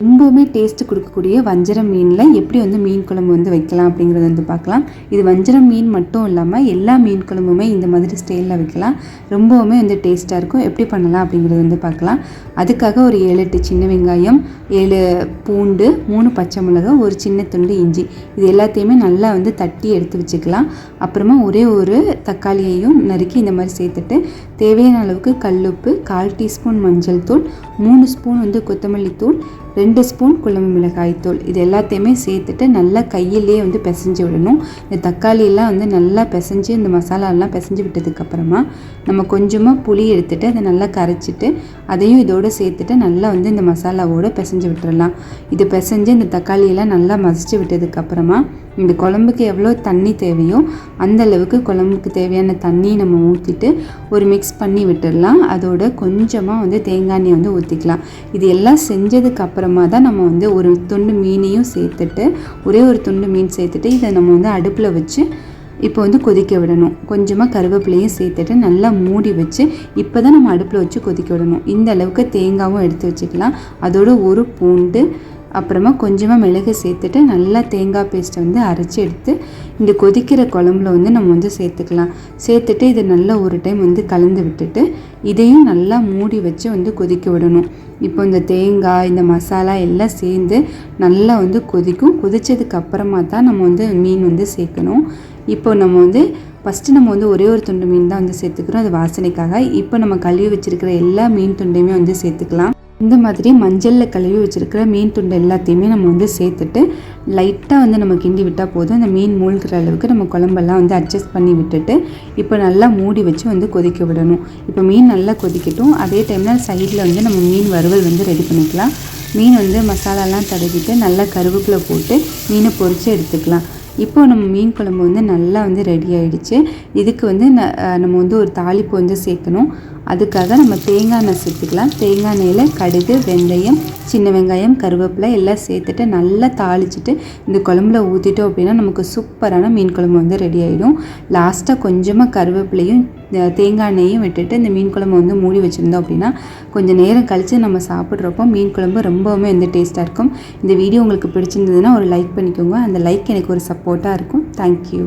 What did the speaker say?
ரொம்பவுமே டேஸ்ட் கொடுக்கக்கூடிய வஞ்சரம் மீனில் எப்படி வந்து மீன் குழம்பு வந்து வைக்கலாம் அப்படிங்கிறத வந்து பார்க்கலாம். இது வஞ்சரம் மீன் மட்டும் இல்லாமல் எல்லா மீன் குழம்புமே இந்த மாதிரி ஸ்டைலில் வைக்கலாம். ரொம்பவுமே வந்து டேஸ்ட்டாக இருக்கும். எப்படி பண்ணலாம் அப்படிங்கிறத வந்து பார்க்கலாம். அதுக்காக ஒரு ஏழு எட்டு சின்ன வெங்காயம் ஏழு பூண்டு மூணு பச்சை மிளகாய் ஒரு சின்ன துண்டு இஞ்சி. இது எல்லாத்தையுமே நல்லா வந்து தட்டி எடுத்து வச்சுக்கலாம். அப்புறமா ஒரே ஒரு தக்காளியையும் நறுக்கி இந்த மாதிரி சேர்த்துட்டு தேவையான அளவுக்கு கல்லுப்பு கால் டீஸ்பூன் மஞ்சள் தூள் மூணு ஸ்பூன் வந்து கொத்தமல்லி தூள் ரெண்டு ஸ்பூன் குழம்பு மிளகாய்த்தூள் இது எல்லாத்தையுமே சேர்த்துட்டு நல்லா கையிலே வந்து பிசைஞ்சு விடணும். இந்த தக்காளியெல்லாம் வந்து நல்லா பிசைஞ்சு இந்த மசாலாலாம் பிசைஞ்சு விட்டதுக்கப்புறமா நம்ம கொஞ்சமாக புளி எடுத்துட்டு அதை நல்லா கரைச்சிட்டு அதையும் இதோடு சேர்த்துட்டு நல்லா வந்து இந்த மசாலாவோடு பிசைஞ்சு விட்டுறலாம். இது பிசைஞ்சு இந்த தக்காளியெல்லாம் நல்லா மசிச்சு விட்டதுக்கப்புறமா இந்த குழம்புக்கு எவ்வளோ தண்ணி தேவையோ அந்த அளவுக்கு குழம்புக்கு தேவையான தண்ணி நம்ம ஊற்றிட்டு ஒரு மிக்ஸ் பண்ணி விட்டுடலாம் அதோட கொஞ்சமாக வந்து தேங்காய் எண்ணெய் வந்து ஊற்றிக்கலாம் இது எல்லாம் செஞ்சதுக்கப்புறம் அப்புறமா தான் நம்ம வந்து ஒரு துண்டு மீனையும் சேர்த்துட்டு ஒரே ஒரு துண்டு மீன் சேர்த்துட்டு இதை நம்ம வந்து அடுப்பில் வச்சு இப்போ வந்து கொதிக்க விடணும். கொஞ்சமாக கருவேப்பிலையும் சேர்த்துட்டு நல்லா மூடி வச்சு இப்போ தான் நம்ம அடுப்பில் வச்சு கொதிக்க விடணும். இந்த அளவுக்கு தேங்காவும் எடுத்து வச்சுக்கலாம். அதோட ஒரு பூண்டு அப்புறமா கொஞ்சமாக மிளகு சேர்த்துட்டு நல்லா தேங்காய் பேஸ்ட்டை வந்து அரைச்சி எடுத்து இந்த கொதிக்கிற குழம்புல வந்து நம்ம வந்து சேர்த்துக்கலாம். சேர்த்துட்டு இதை நல்லா ஒரு டைம் வந்து கலந்து விட்டுட்டு இதையும் நல்லா மூடி வச்சு வந்து கொதிக்க விடணும். இப்போ இந்த தேங்காய் இந்த மசாலா எல்லாம் சேர்ந்து நல்லா வந்து கொதிக்கும். கொதித்ததுக்கு அப்புறமா தான் நம்ம வந்து மீன் வந்து சேர்க்கணும். இப்போ நம்ம வந்து ஃபஸ்ட்டு நம்ம வந்து ஒரே ஒரு துண்டு மீன் தான் வந்து சேர்த்துக்கிறோம். அது வாசனைக்காக. இப்போ நம்ம கழுவி வச்சுருக்கிற எல்லா மீன் துண்டையுமே வந்து சேர்த்துக்கலாம். இந்த மாதிரி மஞ்சளில் கழுவி வச்சுருக்கிற மீன் துண்டு எல்லாத்தையுமே நம்ம வந்து சேர்த்துட்டு லைட்டாக வந்து நம்ம கிண்டி விட்டால் போதும். அந்த மீன் மூழ்கிற அளவுக்கு நம்ம குழம்பெல்லாம் வந்து அட்ஜஸ்ட் பண்ணி விட்டுட்டு இப்போ நல்லா மூடி வச்சு வந்து கொதிக்க விடணும். இப்போ மீன் நல்லா கொதிக்கட்டும். அதே டைமில் சைடில் வந்து நம்ம மீன் வறுவல் வந்து ரெடி பண்ணிக்கலாம். மீன் வந்து மசாலாலாம் தடவிட்டு நல்லா கருவேப்பிலை போட்டு மீனை பொறிச்சு எடுத்துக்கலாம். இப்போ நம்ம மீன் குழம்பு வந்து நல்லா வந்து ரெடி ஆகிடுச்சு இதுக்கு வந்து நம்ம வந்து ஒரு தாளிப்பு வந்து சேர்க்கணும். அதுக்காக நம்ம தேங்காய் எண்ணெய் சேர்த்துக்கலாம். தேங்காய் எண்ணெயில் கடுகு வெந்தயம் சின்ன வெங்காயம் கருவேப்பிலை எல்லாம் சேர்த்துட்டு நல்லா தாளிச்சிட்டு இந்த குழம்புல ஊற்றிட்டோம் அப்படின்னா நமக்கு சூப்பரான மீன் குழம்பு வந்து ரெடி ஆகிடும் லாஸ்ட்டாக கொஞ்சமாக கருவேப்பிலையும் தேங்காய் எண்ணெயும் விட்டுட்டு இந்த மீன் குழம்பு வந்து மூடி வச்சுருந்தோம் அப்படின்னா கொஞ்சம் நேரம் கழித்து நம்ம சாப்பிட்றப்போ மீன் குழம்பு ரொம்பவுமே வந்து டேஸ்ட்டாக இருக்கும். இந்த வீடியோ உங்களுக்கு பிடிச்சிருந்ததுன்னா ஒரு லைக் பண்ணிக்கோங்க. அந்த லைக் எனக்கு ஒரு சப்போர்ட்டாக இருக்கும். தேங்க்யூ